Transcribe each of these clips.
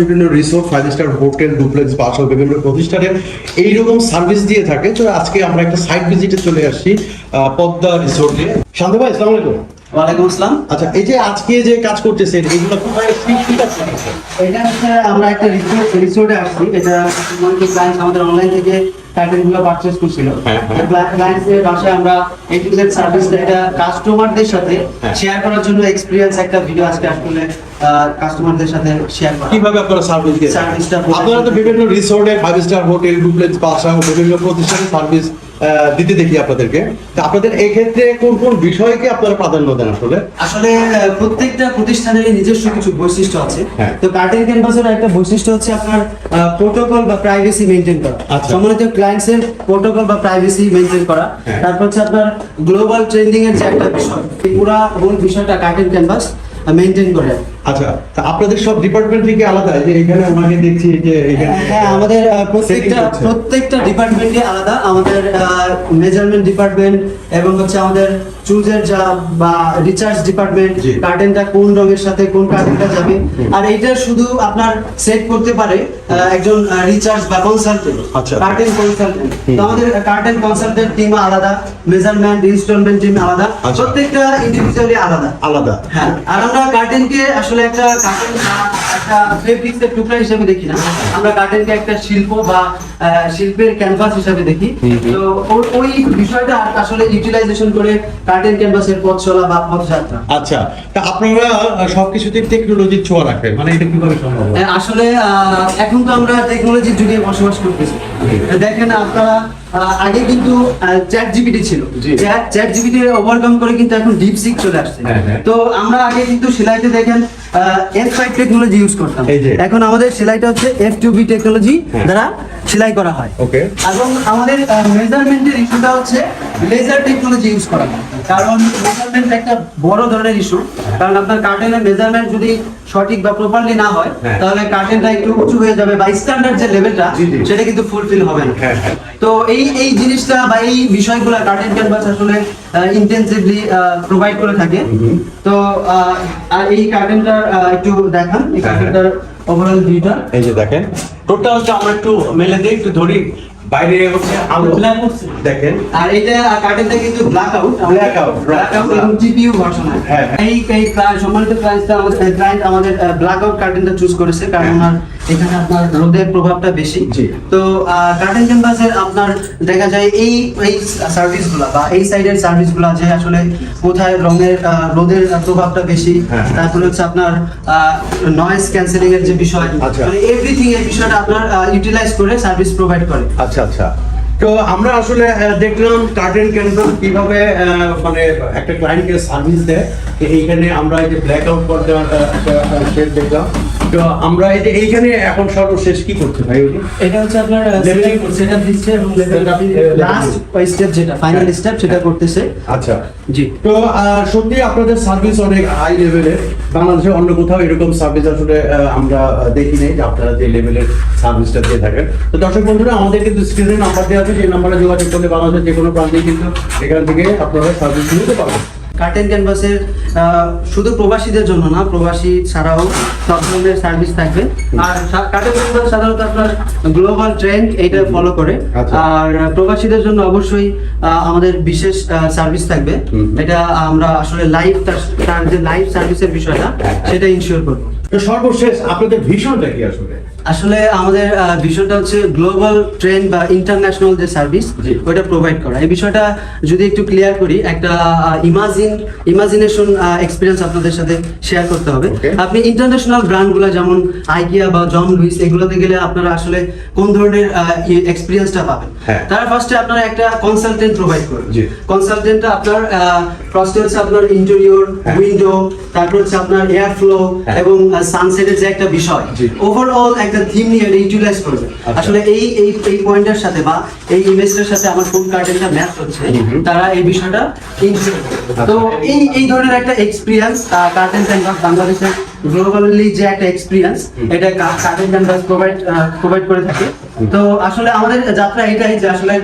বিভিন্ন resort five star hotel duplex বাসা বিভিন্ন প্রতিষ্ঠানে এইরকম সার্ভিস দিয়ে থাকে। তো আজকে আমরা একটা সাইট ভিজিটে চলে আসছি পদ্মা রিসোর্টে শান্ত ভাই আসসালামু আলাইকুম। ওয়ালাইকুম আসসালাম। আচ্ছা এই যে আজকে যে কাজ করতেছেন এগুলো কোথায়? এটা হচ্ছে আমরা একটা রিসোর্ট রিসোর্টে আসছি এটা আমাদের অনলাইন থেকে কার্টেন পারচেজ করছিল হ্যাঁ, হ্যাঁ। বাসায় আমরা সার্ভিস এটা কাস্টমারদের সাথে হ্যাঁ। শেয়ার করার জন্য এক্সপিরিয়েন্স একটা ভিডিও আজকে আসলে কাস্টমারদের সাথে শেয়ার করা কীভাবে আপনারা সার্ভিস দিয়ে সার্ভিসটা আপনারা তো বিভিন্ন রিসোর্টে ফাইভ স্টার হোটেল ডুপ্লেক্স বাসা বিভিন্ন প্রতিষ্ঠানে সার্ভিস দিতে দেখি আপনাদেরকে তো আপনাদের এই ক্ষেত্রে কোন কোন বিষয়কে আপনারা প্রাধান্য দেন আসলে আসলে প্রত্যেকটা প্রতিষ্ঠানের নিজস্ব কিছু বৈশিষ্ট্য আছে হ্যাঁ। তো কার্টেন ক্যানভাসের একটা বৈশিষ্ট্য হচ্ছে আপনার প্রোটোকল বা প্রাইভেসি মেনটেন করা আচ্ছা। সম্মানিত ক্লায়েন্টস এর প্রোটোকল বা প্রাইভেসি মেনটেন করা হ্যাঁ। তারপর হচ্ছে আপনার গ্লোবাল ট্রেন্ডিং এর যে একটা বিষয় পুরা বিষয়টা কার্টেন ক্যানভাস মেনটেন করে আচ্ছা আপনাদের সব ডিপার্টমেন্ট থেকে আলাদা? যে এখানে দেখছি যে হ্যাঁ আমাদের প্রত্যেকটা প্রত্যেকটা ডিপার্টমেন্টে আলাদা। আমাদের মেজারমেন্ট ডিপার্টমেন্ট এবং হচ্ছে আমাদের চুজের যা বা রিচার্জ ডিপার্টমেন্ট কার্টেনটা কোন রঙের সাথে কোন কার্টেনটা যাবে। আর এইটা শুধু আপনার সেট করতে পারে একজন রিচার্জ বা কনসালটেন্ট। কার্টেন কনসালটেন্ট তো আমাদের কার্টেন কনসালটেন্ট টিম আলাদা মেজারমেন্ট ইনস্টলমেন্ট টিম আলাদা। আচ্ছা। প্রত্যেকটা ইন্ডিভিজুয়ালি আলাদা। আলাদা। হ্যাঁ আর আমরা কার্টেনকে আসলে একটা কার্টেন একটা ফেব্রিক্সের টুকরা হিসেবে দেখি না। আমরা কার্টেনকে একটা শিল্প বা শিল্পের ক্যানভাস হিসেবে দেখি। তো ওই বিষয়টা আসলে ইউটিলাইজেশন করে কার্টেন ক্যানভাসের পথ চলা বা পথযাত্রা আচ্ছা তা আপনারা সবকিছুতে টেকনোলজির ছোঁয়া রাখেন মানে এটা কীভাবে সম্ভব হ্যাঁ, আসলে এখন তো আমরা টেকনোলজির যুগে বসবাস করতেছি। দেখেন আপনারা আগে কিন্তু চ্যাট জিপিটি ছিল চ্যাট জিপিটি ওভারকাম করে কিন্তু এখন ডিপসিক চলে আসছে হ্যাঁ, হ্যাঁ। তো আমরা আগে কিন্তু সেলাইতে দেখেন এফ ফাইভ টেকনোলজি ইউজ করতাম এখন আমাদের সেলাইটা হচ্ছে এফ টু বি টেকনোলজি হ্যাঁ। দ্বারা সেলাই করা হয় ওকে এবং আমাদের মেজারমেন্টের ইস্যুটা হচ্ছে লেজার টেকনোলজি ইউজ করা কারণ মেজারমেন্ট একটা বড় ধরনের ইস্যু কারণ আপনার কার্টেনের মেজারমেন্ট যদি সঠিক বা প্রপারলি না হয় হ্যাঁ। তাহলে কার্টেনটা একটু উঁচু হয়ে যাবে বা স্ট্যান্ডার্ড যে লেভেলটা। সেটা কিন্তু ফুলফিল হবে না হ্যাঁ, হ্যাঁ। তো এই এই জিনিসটা বা এই বিষয়গুলো কার্টেন ক্যানভাস আসলে ইন্টেন্সিভলি প্রোভাইড করে থাকে। তো আর এই কার্টেনটা একটু দেখান। এই হ্যাঁ, হ্যাঁ। কার্টেনটার ওভারঅল ভিউটা এই যে দেখেন টোটালটা আমরা একটু মেলে দিই একটু ধরি। বাইরে হচ্ছে আলো। দেখেন। আর এটা কার্টেনটা কিন্তু black out out, right. Black out এবং জিপিইউ ভার্সন হ্যাঁ, হ্যাঁ। এই এই ক্লায়েন্ট সম্মানিত ক্লায়েন্টটা আমাদের ক্লায়েন্ট আমাদের ব্ল্যাক আউট কার্টেনটা চুজ করেছে কারণ হ্যাঁ। ওনার এখানে আপনার রোদের প্রভাবটা বেশি। তো কার্টেন ক্যানভাসের আপনার দেখা যায় এই এই সার্ভিসগুলো বা এই সাইডের সার্ভিসগুলো যে আসলে কোথায় রঙের রোদের প্রভাবটা বেশি হ্যাঁ। তারপরে হচ্ছে আপনার নয়েজ ক্যান্সেলিং এর যে বিষয় আচ্ছা। মানে এভরিথিং এই বিষয়টা আপনার ইউটিলাইজ করে সার্ভিস প্রোভাইড করে। আচ্ছা আচ্ছা। তো আমরা আসলে দেখলাম কার্টেন ক্যানভাস কীভাবে মানে একটা ক্লায়েন্টকে সার্ভিস দেয়। এইখানে আমরা এই যে ব্ল্যাক আউট করতে শেড দেখলাম। তো আমরা এই যে এইখানে এখন সর্বশেষ কি করতে ভাই ওটা? এটা হচ্ছে আপনার সেটআপ দিচ্ছে এবং লাস্ট স্টেপ যেটা ফাইনাল স্টেপ সেটা করতেছে। আচ্ছা। জি। তো সত্যি আপনাদের সার্ভিস অনেক হাই লেভেলের বাংলাদেশে অন্য কোথাও এরকম সার্ভিস আসলে আমরা দেখি নাই যে আপনারা যে লেভেলের সার্ভিসটা দিয়ে থাকেন। তো দর্শক বন্ধুরা আমাদের কিন্তু স্ক্রিনে নাম্বার দেওয়া আছে সেই নাম্বারে যোগাযোগ করলে বাংলাদেশের যে কোনো প্রান্তে কিন্তু এখান থেকে আপনারা সার্ভিস নিতে পারবেন। কার্টেন ক্যানভাসের শুধু প্রবাসীদের জন্য না প্রবাসী ছাড়াও সব ধরনের সার্ভিস থাকবে। আর কার্টেন ক্যানভাস সাধারণত আপনার গ্লোবাল ট্রেন্ড এইটা ফলো করে। আচ্ছা। আর প্রবাসীদের জন্য অবশ্যই আমাদের বিশেষ সার্ভিস থাকবে। এটা আমরা আসলে লাইভ তার যে লাইভ সার্ভিসের বিষয়টা সেটা ইনশিওর করব। তো সর্বশেষ আপনাদের ভীষণটা কি আসলে? আসলে আমাদের বিষয়টা হচ্ছে গ্লোবাল ট্রেন বা ইন্টারন্যাশনাল যে সার্ভিস। ওটা প্রোভাইড করা এই বিষয়টা যদি একটু ক্লিয়ার করি একটা ইমাজিন ইমাজিনেশন এক্সপিরিয়েন্স আপনাদের সাথে শেয়ার করতে হবে আপনি ইন্টারন্যাশনাল ব্র্যান্ডগুলো যেমন আইকিয়া বা জন লুইস এগুলোতে গেলে আপনারা আসলে কোন ধরনের এক্সপিরিয়েন্সটা পাবেন তার ফার্স্টে আপনারা একটা কনসালটেন্ট প্রোভাইড করবেন। কনসালটেন্টটা আপনার ফার্স্টে হচ্ছে আপনার ইন্টেরিয়র হ্যাঁ। উইন্ডো তারপর হচ্ছে আপনার এয়ার ফ্লো হ্যাঁ। এবং সানসেটের যে একটা বিষয় ওভারঅল একটা থিম নিয়ে এটা ইউটিলাইজ করবে। আসলে এই এই এই পয়েন্টের সাথে বা এই ইমেজটার সাথে আমার কোন কার্টেনটা ম্যাচ হচ্ছে তারা এই বিষয়টা ইনশিওর আচ্ছা। তো এই এই ধরনের একটা এক্সপিরিয়েন্স কার্টেন ক্যানভাস বাংলাদেশের গ্লোবালি যে একটা এক্সপিরিয়েন্স এটা কার্টেন ক্যানভাস প্রোভাইড প্রোভাইড করে থাকে। তো আসলে আমাদের যাত্রা এটাই যে আসলে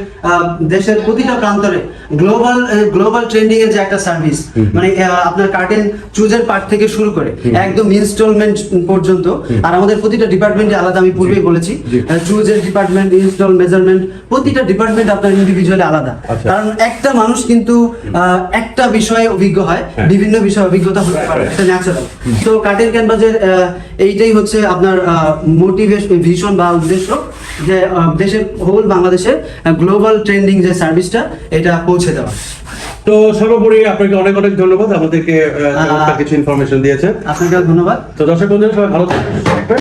দেশের প্রতিটা প্রান্তরে গ্লোবাল গ্লোবাল ট্রেন্ডিং এর যে একটা সার্ভিস মানে আপনার কার্টেন চুজের পার্ট থেকে শুরু করে একদম ইনস্টলমেন্ট পর্যন্ত। আর আমাদের প্রতিটা ডিপার্টমেন্টে আলাদা আমি পূর্বেই বলেছি চুজের ডিপার্টমেন্ট ইনস্টল মেজারমেন্ট প্রতিটা ডিপার্টমেন্ট আপনার ইন্ডিভিজুয়ালি আলাদা। আচ্ছা। কারণ একটা মানুষ কিন্তু একটা বিষয়ে অভিজ্ঞ হয় হ্যাঁ। বিভিন্ন বিষয়ে অভিজ্ঞতা হতে পারে এটা ন্যাচারাল তো কার্টেন ক্যানভাসের এইটাই হচ্ছে আপনার মোটিভেশন ভিশন বা উদ্দেশ্য। যে দেশের হোল বাংলাদেশে গ্লোবাল ট্রেন্ডিং যে সার্ভিসটা এটা পৌঁছে দেওয়া। তো সর্বোপরি আপনাকে অনেক অনেক ধন্যবাদ। আমাদেরকে কিছু ইনফরমেশন দিয়েছে আপনাকে ধন্যবাদ। তো দর্শক বন্ধুরা সবাই ভালো থাকবেন।